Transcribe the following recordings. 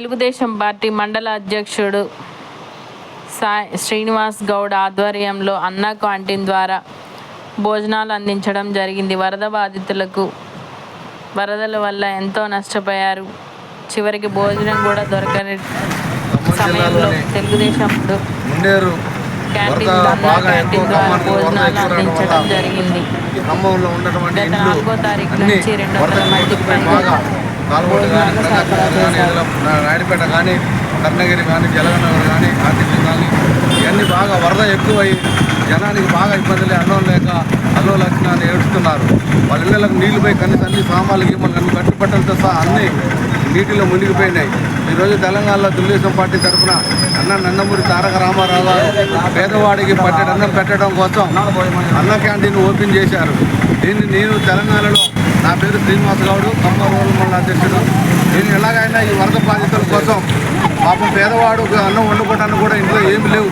Telugu Desam party మండల అధ్యక్షుడు సాయ్ శ్రీనివాస్ గౌడ్ ఆధ్వర్యంలో అన్నా క్యాంటీన్ ద్వారా భోజనాలు అందించడం జరిగింది. వరద బాధితులకు వరదల వల్ల ఎంతో నష్టపోయారు. చివరికి భోజనం కూడా దొరకని సమయంలో తెలుగుదేశం క్యాంటీన్ ద్వారా భోజనాలు అందించడం జరిగింది. గత నాలుగో తారీఖు నుంచి రెండు వరద కాలువలు కానీ కానీ నాయుడుపేట కానీ కర్ణగిరి కానీ జలగనగర్ కానీ ఆర్టీసీ కానీ ఇవన్నీ బాగా వరద ఎక్కువై జనానికి బాగా ఇబ్బందులే అన్నం లేక అల్లో లక్షణాన్ని ఏడుస్తున్నారు. వాళ్ళ ఇళ్ళకి నీళ్ళు పోయి కనీసం అన్ని సామాన్లకి మనకు అన్ని కట్టుబట్టలతో సహా అన్ని నీటిలో మునిగిపోయినాయి. ఈరోజు తెలంగాణలో తెలుగుదేశం పార్టీ తరఫున అన్న నందమూరి తారక రామారావు గారు పేదవాడికి పట్టెడు అన్నం పెట్టడం కోసం అన్న క్యాంటీన్ ఓపెన్ చేశారు. దీన్ని నేను తెలంగాణలో నా పేరు శ్రీనివాస్ గౌడు కమ్మ రూరల్ మండల అధ్యక్షుడు. నేను ఎలాగైనా ఈ వరద బాధితుల కోసం పాపం పేదవాడు అన్నం వండుకోవడానికి కూడా ఇంట్లో ఏమి లేవు.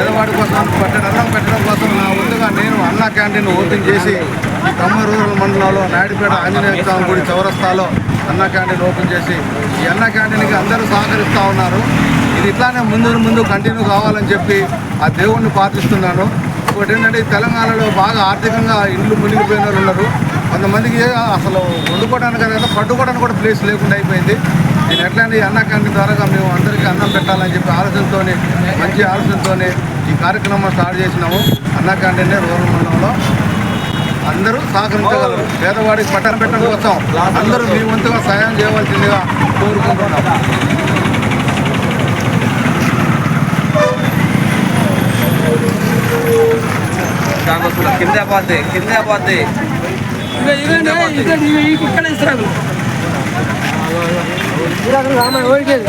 పేదవాడి కోసం పెట్టడం అన్నం పెట్టడం కోసం నా ముందుగా నేను అన్న క్యాంటీన్ ఓపెన్ చేసి తమ్మ రూరల్ మండలంలో నాయుడుపేట ఆంజనేయ స్వామి గుడి చౌరస్తాలో అన్న క్యాంటీన్ ఓపెన్ చేసి ఈ అన్న క్యాంటీన్కి అందరూ సహకరిస్తూ ఉన్నారు. ఇది ఇట్లానే ముందు ముందు కంటిన్యూ కావాలని చెప్పి ఆ దేవుణ్ణి ప్రార్థిస్తున్నాను. ఇంకోటి ఏంటంటే తెలంగాణలో బాగా ఆర్థికంగా ఇండ్లు మునిగిపోయిన వాళ్ళు ఉన్నారు. కొంతమందికి అసలు వండుకోవడానికి కదా పట్టుకోవడానికి కూడా ప్లేస్ లేకుండా అయిపోయింది. నేను ఎట్లాంటి అన్న క్యాంటీన్ ద్వారా మేము అందరికీ అన్నం పెట్టాలని చెప్పి ఆలోచనతో మంచి ఆలోచనతో ఈ కార్యక్రమం స్టార్ట్ చేసినాము. అన్న క్యాంటీన్ రూరల్ మండలంలో. అందరూ సహకరించగలరు. పేదవాడికి పట్టణ పెట్టడం కోసం అందరూ మీ వంతుగా సాయం చేయవలసిందిగా కోరుకుంటున్నాం. కింద పోతే కింద పోతే. ఇక్కడ ఇస్తారు రామాయణ ఓడికేది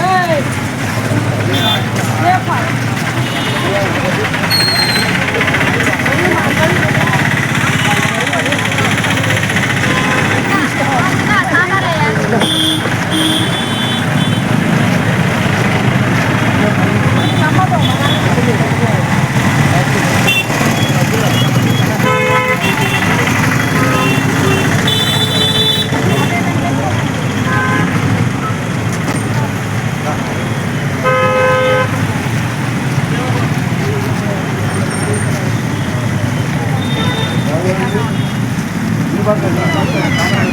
るばかりだ。